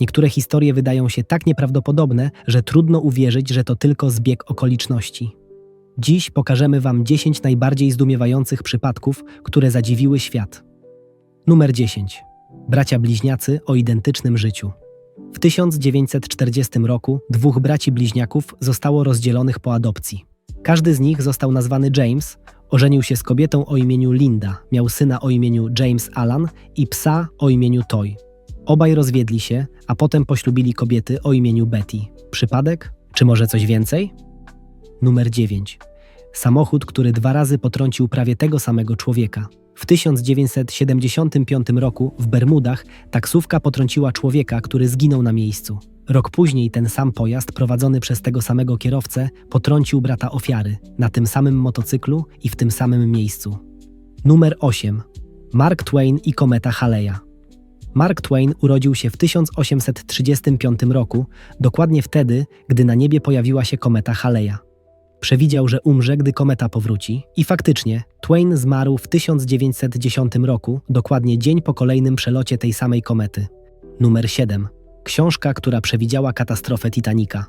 Niektóre historie wydają się tak nieprawdopodobne, że trudno uwierzyć, że to tylko zbieg okoliczności. Dziś pokażemy Wam 10 najbardziej zdumiewających przypadków, które zadziwiły świat. Numer 10. Bracia bliźniacy o identycznym życiu. W 1940 roku dwóch braci bliźniaków zostało rozdzielonych po adopcji. Każdy z nich został nazwany James, ożenił się z kobietą o imieniu Linda, miał syna o imieniu James Alan i psa o imieniu Toy. Obaj rozwiedli się, a potem poślubili kobiety o imieniu Betty. Przypadek? Czy może coś więcej? Numer 9. Samochód, który dwa razy potrącił prawie tego samego człowieka. W 1975 roku w Bermudach taksówka potrąciła człowieka, który zginął na miejscu. Rok później ten sam pojazd, prowadzony przez tego samego kierowcę, potrącił brata ofiary na tym samym motocyklu i w tym samym miejscu. Numer 8. Mark Twain i kometa Haleya. Mark Twain urodził się w 1835 roku, dokładnie wtedy, gdy na niebie pojawiła się kometa Haleya. Przewidział, że umrze, gdy kometa powróci, i faktycznie Twain zmarł w 1910 roku, dokładnie dzień po kolejnym przelocie tej samej komety. Numer 7. Książka, która przewidziała katastrofę Titanica.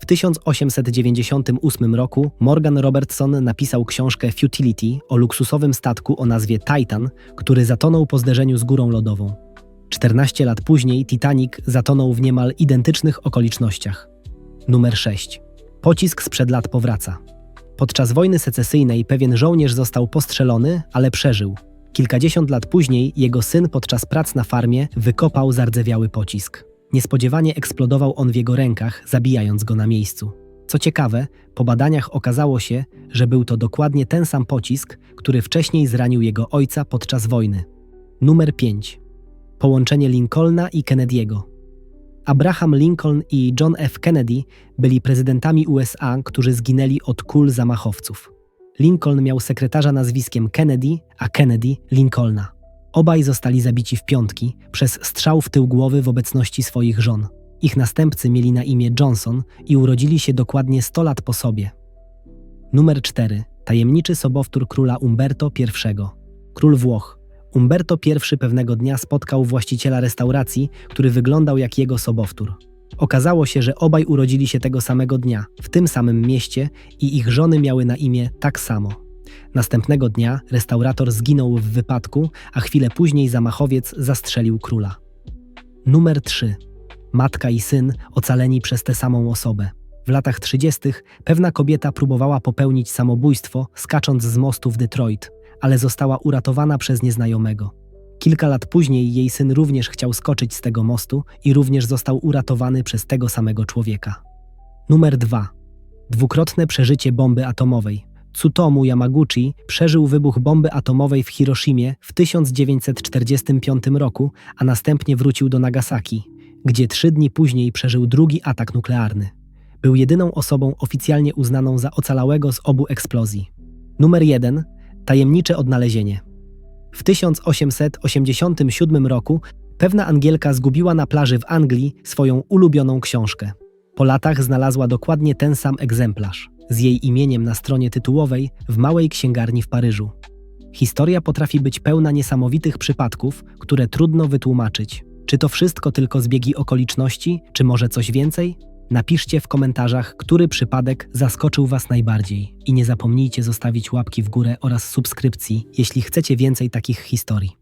W 1898 roku Morgan Robertson napisał książkę Futility o luksusowym statku o nazwie Titan, który zatonął po zderzeniu z górą lodową. 14 lat później Titanic zatonął w niemal identycznych okolicznościach. Numer 6. Pocisk sprzed lat powraca. Podczas wojny secesyjnej pewien żołnierz został postrzelony, ale przeżył. Kilkadziesiąt lat później jego syn podczas prac na farmie wykopał zardzewiały pocisk. Niespodziewanie eksplodował on w jego rękach, zabijając go na miejscu. Co ciekawe, po badaniach okazało się, że był to dokładnie ten sam pocisk, który wcześniej zranił jego ojca podczas wojny. Numer 5. Połączenie Lincolna i Kennedy'ego. Abraham Lincoln i John F. Kennedy byli prezydentami USA, którzy zginęli od kul zamachowców. Lincoln miał sekretarza nazwiskiem Kennedy, a Kennedy Lincolna. Obaj zostali zabici w piątki przez strzał w tył głowy w obecności swoich żon. Ich następcy mieli na imię Johnson i urodzili się dokładnie 100 lat po sobie. Numer 4. Tajemniczy sobowtór króla Umberto I. Król Włoch. Umberto I pewnego dnia spotkał właściciela restauracji, który wyglądał jak jego sobowtór. Okazało się, że obaj urodzili się tego samego dnia, w tym samym mieście i ich żony miały na imię tak samo. Następnego dnia restaurator zginął w wypadku, a chwilę później zamachowiec zastrzelił króla. Numer 3. Matka i syn ocaleni przez tę samą osobę. W latach 30. pewna kobieta próbowała popełnić samobójstwo, skacząc z mostu w Detroit, ale została uratowana przez nieznajomego. Kilka lat później jej syn również chciał skoczyć z tego mostu i również został uratowany przez tego samego człowieka. Numer 2. Dwukrotne przeżycie bomby atomowej. Tsutomu Yamaguchi przeżył wybuch bomby atomowej w Hiroshimie w 1945 roku, a następnie wrócił do Nagasaki, gdzie trzy dni później przeżył drugi atak nuklearny. Był jedyną osobą oficjalnie uznaną za ocalałego z obu eksplozji. Numer 1. Tajemnicze odnalezienie. W 1887 roku pewna Angielka zgubiła na plaży w Anglii swoją ulubioną książkę. Po latach znalazła dokładnie ten sam egzemplarz, z jej imieniem na stronie tytułowej w małej księgarni w Paryżu. Historia potrafi być pełna niesamowitych przypadków, które trudno wytłumaczyć. Czy to wszystko tylko zbiegi okoliczności, czy może coś więcej? Napiszcie w komentarzach, który przypadek zaskoczył Was najbardziej i nie zapomnijcie zostawić łapki w górę oraz subskrypcji, jeśli chcecie więcej takich historii.